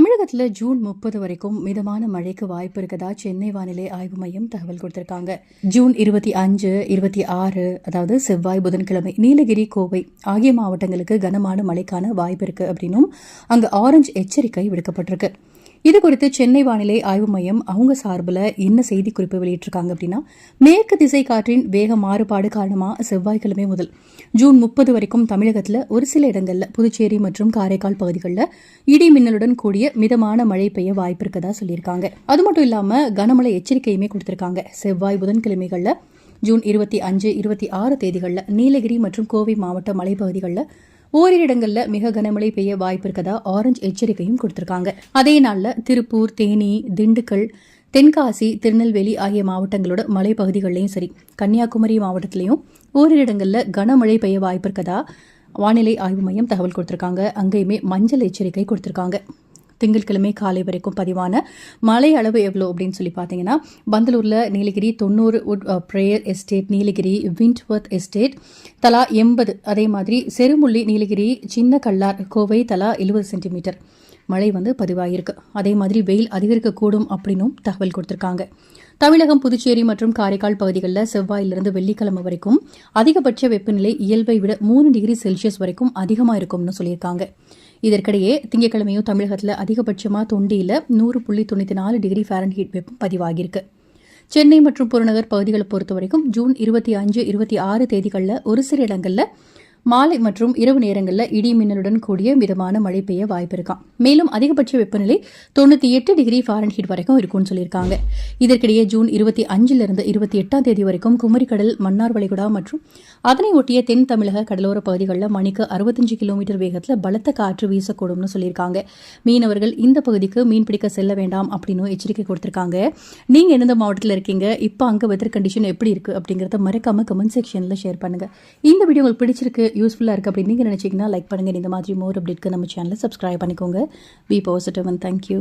தமிழகத்தில் ஜூன் முப்பது வரைக்கும் மிதமான மழைக்கு வாய்ப்பு இருக்கதா? சென்னை வானிலை ஆய்வு மையம் தகவல் கொடுத்திருக்காங்க. ஜூன் இருபத்தி அஞ்சு இருபத்தி ஆறு அதாவது செவ்வாய் புதன்கிழமை நீலகிரி கோவை ஆகிய மாவட்டங்களுக்கு கனமான மழைக்கான வாய்ப்பு இருக்கு அப்படின்னும் அங்கு ஆரஞ்சு எச்சரிக்கை விடுக்கப்பட்டிருக்கு. இது குறித்து சென்னை வானிலை ஆய்வு மையம் அவங்க சார்பில் என்ன செய்திக்குறிப்பு வெளியிட்டிருக்காங்க அப்படின்னா மேற்கு திசை காற்றின் வேக மாறுபாடு காரணமாக செவ்வாய்க்கிழமை முதல் ஜூன் முப்பது வரைக்கும் தமிழகத்தில் ஒரு சில இடங்களில் புதுச்சேரி மற்றும் காரைக்கால் பகுதிகளில் இடி மின்னலுடன் கூடிய மிதமான மழை பெய்ய வாய்ப்பு இருக்கதா சொல்லியிருக்காங்க. அது மட்டும் இல்லாமல் கனமழை எச்சரிக்கையுமே கொடுத்துருக்காங்க. செவ்வாய் புதன்கிழமைகளில் ஜூன் இருபத்தி அஞ்சு இருபத்தி ஆறு தேதிகளில் நீலகிரி மற்றும் கோவை மாவட்ட மலைப்பகுதிகளில் ஓரிரு இடங்களில் மிக கனமழை பெய்ய வாய்ப்பு இருக்கதா ஆரஞ்சு எச்சரிக்கையும் கொடுத்திருக்காங்க. அதே நாள்ல திருப்பூர் தேனி திண்டுக்கல் தென்காசி திருநெல்வேலி ஆகிய மாவட்டங்களோட மலைப்பகுதிகளிலையும் சரி கன்னியாகுமரி மாவட்டத்திலையும் ஓரிரு இடங்களில் கனமழை பெய்ய வாய்ப்பு இருக்கதா வானிலை ஆய்வு மையம் தகவல் கொடுத்திருக்காங்க. அங்கேயுமே மஞ்சள் எச்சரிக்கை கொடுத்திருக்காங்க. திங்கட்கிழமை காலை வரைக்கும் பதிவான மழை அளவு எவ்வளோ அப்படின்னு சொல்லி பார்த்தீங்கன்னா பந்தலூரில் நீலகிரி தொண்ணூறு Woodbriar estate Nilgiri Wentworth estate தலா எண்பது அதே மாதிரி செருமுள்ளி நீலகிரி சின்ன கல்லார் கோவை தலா எழுபது சென்டிமீட்டர் மழை வந்து பதிவாகியிருக்கு அதே மாதிரி வெயில் அதிகரிக்கக்கூடும் அப்படின்னும் தகவல் கொடுத்துருக்காங்க. தமிழகம் புதுச்சேரி மற்றும் காரைக்கால் பகுதிகளில் செவ்வாயிலிருந்து வெள்ளிக்கிழமை வரைக்கும் அதிகபட்ச வெப்பநிலை இயல்பை விட மூணு டிகிரி செல்சியஸ் வரைக்கும் அதிகமாக இருக்கும்னு சொல்லியிருக்காங்க. இதற்கிடையே திங்கட்கிழமையும் தமிழகத்தில் அதிகபட்சமாக தொண்டியில் நூறு புள்ளி தொண்ணூற்றி நாலு டிகிரி ஃபாரன்ஹீட் வெப்பம் பதிவாகியிருக்கு. சென்னை மற்றும் புறநகர் பகுதிகளை பொறுத்த வரைக்கும் ஜூன் இருபத்தி அஞ்சு இருபத்தி ஆறு தேதிகளில் ஒரு சில இடங்களில் மாலை மற்றும் இரவு நேரங்களில் இடி மின்னலுடன் கூடிய மிதமான மழை பெய்ய வாய்ப்பு இருக்காம் மேலும் அதிகபட்ச வெப்பநிலை தொண்ணூற்றி எட்டு டிகிரி ஃபாரன்ஹீட் வரைக்கும் இருக்கும்னு சொல்லியிருக்காங்க. இதற்கிடையே ஜூன் இருபத்தி அஞ்சிலிருந்து இருபத்தி எட்டாம் தேதி வரைக்கும் குமரிக்கடல் மன்னார் வளைகுடா மற்றும் அதனை ஒட்டிய தென் தமிழக கடலோர பகுதிகளில் மணிக்கு அறுபத்தஞ்சு கிலோமீட்டர் வேகத்தில் பலத்த காற்று வீசக்கூடும்னு சொல்லியிருக்காங்க. மீனவர்கள் இந்த பகுதிக்கு மீன்பிடிக்க செல்ல வேண்டாம் அப்படின்னு எச்சரிக்கை கொடுத்திருக்காங்க. நீங்க எந்தெந்த மாவட்டத்தில் இருக்கீங்க? இப்போ அங்கே வெதர் கண்டிஷன் எப்படி இருக்கு அப்படிங்கறத மறக்காம கமெண்ட் செக்ஷன்ல ஷேர் பண்ணுங்க. இந்த வீடியோ உங்களுக்கு பிடிச்சிருக்கு யூஸ்ஃபுல்லாக இருக்குது அப்படின்னு நீங்கள் நினச்சிங்கன்னா லைக் பண்ணுங்கள் இந்த மாதிரி மோர் அப்டேட்க்கு நம்ம சேனலை சப்ஸ்கிரைப் பண்ணிக்கோங்க. B positive and thank you